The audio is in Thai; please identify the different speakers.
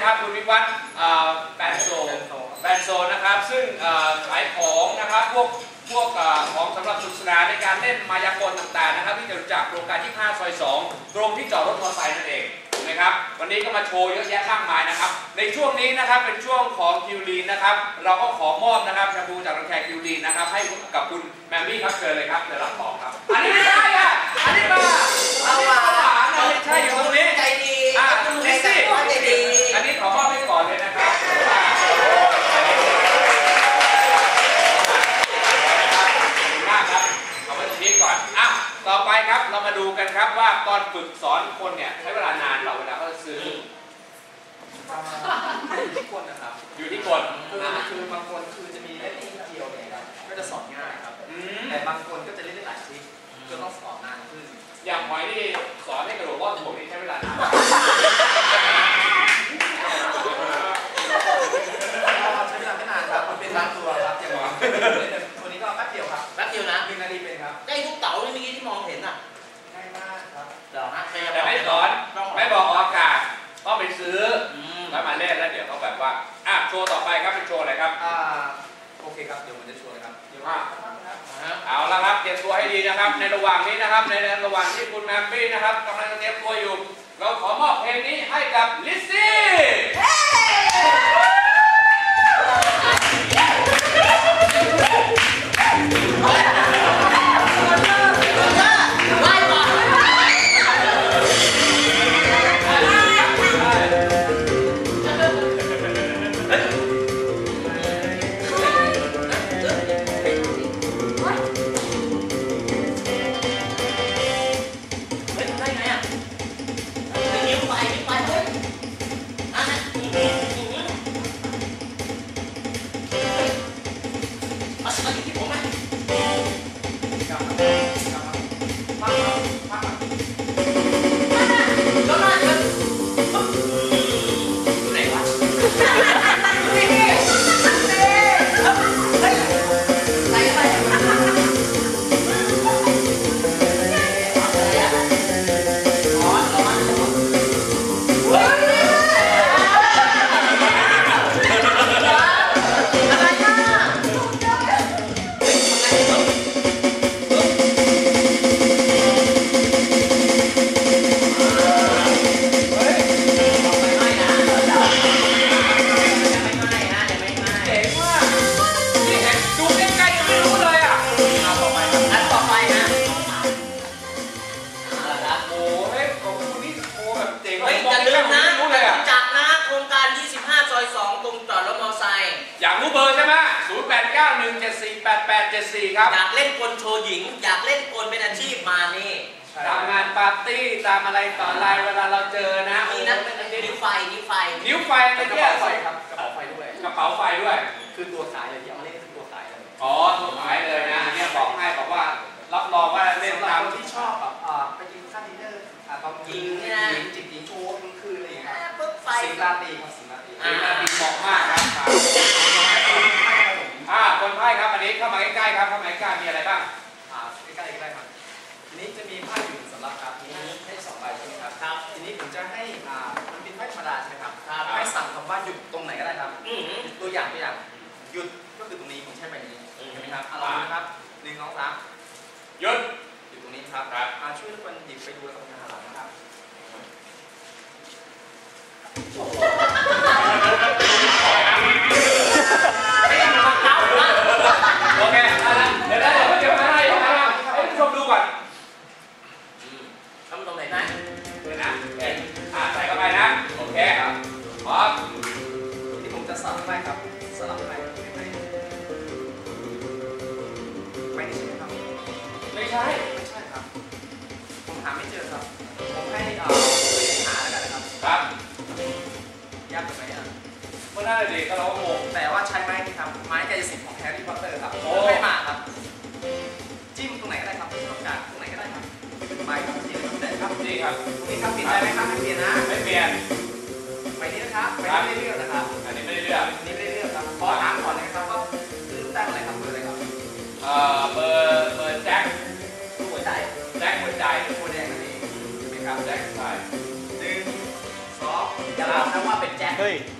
Speaker 1: นะครับคุณวิวัฒน์แบนโซแบนโซนะครับ ซึ่งขายของนะครับพวกพวกของสำหรับสนุกสนานในการเล่นมายากลต่างๆนะครับ ที่จะรู้จักโครงการที่ 5 ซอย 2 ตรงที่จอดรถมอเตอร์ไซค์นั่นเองนะครับวันนี้ก็มาโชว์เยอะแยะมากมายนะครับ ในช่วงนี้นะครับเป็นช่วงของคิวลีนนะครับ เราก็ขอมอบนะครับแชมพูจากรังแคคิวลีนนะครับ ให้กับคุณแมมมี่ครับเชิญเลยครับเดี๋ยวรับของครับ อันนี้ไม่ใช่อะอันนี้มาเอันนี้มา ฝึกสอนคนเนี่ยใช้เวลานานเราเวลาเขาจะซื้อ
Speaker 2: อยู่ที่คนนะครับ
Speaker 1: อยู่ที่คน
Speaker 2: คือ
Speaker 1: อะ
Speaker 2: คือบางคนคือจะมีเล่นนิดเดียวเนี่ยครับก็จะสอนง่ายครับ
Speaker 1: อืม
Speaker 2: แต่บางคนก็จะเล่นได้หลายทริคก็ต้องสอนนานขึ้น
Speaker 1: อย่างหอยนี่ส โชว์
Speaker 2: ต่อ
Speaker 1: ไปครับเป็นโชว์อะไรครับ
Speaker 2: อ่า โอเคครับ เดี๋ยวผมจะชวนนะครับ เดี๋ยวว่าครับ
Speaker 3: ฮะ
Speaker 1: เอาละครับ เตรียมตัวให้ดีนะครับ ในระหว่างนี้นะครับ ในระหว่างที่คุณแมมบี้นะครับกำลังจะเตรียมตัวอยู่ เราขอมอบเพลงนี้ให้กับลิซซี่
Speaker 2: รู้
Speaker 3: เบอร์
Speaker 1: ใช่ไหม0 8 9 1 7 4 8 8 7 4ครับ
Speaker 3: อยากเล่นกลโชว์หญิง อยากเล่นกลเป็นอาชีพมานี่
Speaker 1: ตามงานปาร์ตี้ตามอะไรต่ออะไรเวลาเราเจอนะ
Speaker 3: มีนะนิ้วไฟนิ้วไฟ
Speaker 1: นิ้วไฟ
Speaker 2: ก
Speaker 1: ไม่
Speaker 2: ระ
Speaker 1: เที่ย
Speaker 2: เป๋าไฟครับกระเป๋าไฟด้วย
Speaker 1: กระเป๋าไฟด้วย
Speaker 2: คือตัวขายเลยที่เอามาเล่นคือตัวขายเลย
Speaker 1: อ๋อ ตัวขายเลยนะอันเนี้ยบอกให้บอกว่ารับรองว่าเล่น
Speaker 2: สำหรับ
Speaker 1: ตาม
Speaker 2: คนที่ชอบแบบอ่าไปกินข้าวดินเนอร์อ่าตอนหญิงหญิงจิกหญิงโชว์กลางคืนอะไรอย่างเงี้ยครับ
Speaker 3: ปึ๊บไฟ
Speaker 2: สิงราตรีครับสิงราตรี
Speaker 1: สีนาทีเหมาะมากครับอ่าคนไพ่ครับอันนี้เข้า มาใกล้ๆครับเข้ามาใกล้ๆมีอะไรบ้าง
Speaker 2: อ่าใกล้ๆก็ได้ครับทีนี้จะมีผ้าอยู่สำหรับครับนี้ให้สองใบใช่ไหมครับ
Speaker 3: ครับ
Speaker 2: ทีนี้ผมจะให้อ่ามันเป็นไพ่ธรรมดาใช่ไหมครับ
Speaker 3: ครับ
Speaker 2: ให้สั่งคำว่าหยุดตรงไหนก็ได้ครับ
Speaker 3: อืม
Speaker 2: ตัวอย่างตัวอย่างหยุดก็คือตรงนี้ผมใช้ใบนี้
Speaker 3: อืม
Speaker 2: ใช่ไหมครับเอาลองดูนะครับหนึ่งสองสาม ใช่ไม่ใช่ครับ
Speaker 1: ผม
Speaker 2: หาไม่เจอครับ ผมให้เอ่อไปหาแล้วกันนะครับ ครับ
Speaker 3: ยากไหมอะ ก็น่าจะ
Speaker 1: ดีก็เราก็งง แต่ว่าใช้ไม้นี่ครับ ไม้กายสิทของแฮร์รี่พอตเตอร์ครับโอ้
Speaker 3: ไม่มาครับ จิ้มตรงไหนก็
Speaker 1: ได้ครับต้องการตรงไหนก็ได้ครับไป
Speaker 2: ครับจิ้มตรงไห
Speaker 1: นครับนี่ครับนี่ครับปิดได้ไหมครับไม่
Speaker 2: เปลี่ยนนะ ไม่เป
Speaker 1: ลี่ยน
Speaker 2: ไปนี้นะครับ ไปนี่เรื่อยๆนะครับ อันนี้ไม่ได้เลือกนี่ไม่ได้เลือกครับ
Speaker 1: ขอถามก่อ
Speaker 2: นเลยครับว่าคือตั้งอะไรครับเบอร์อะไรครับ
Speaker 3: เอ่อเบอร์ 可以。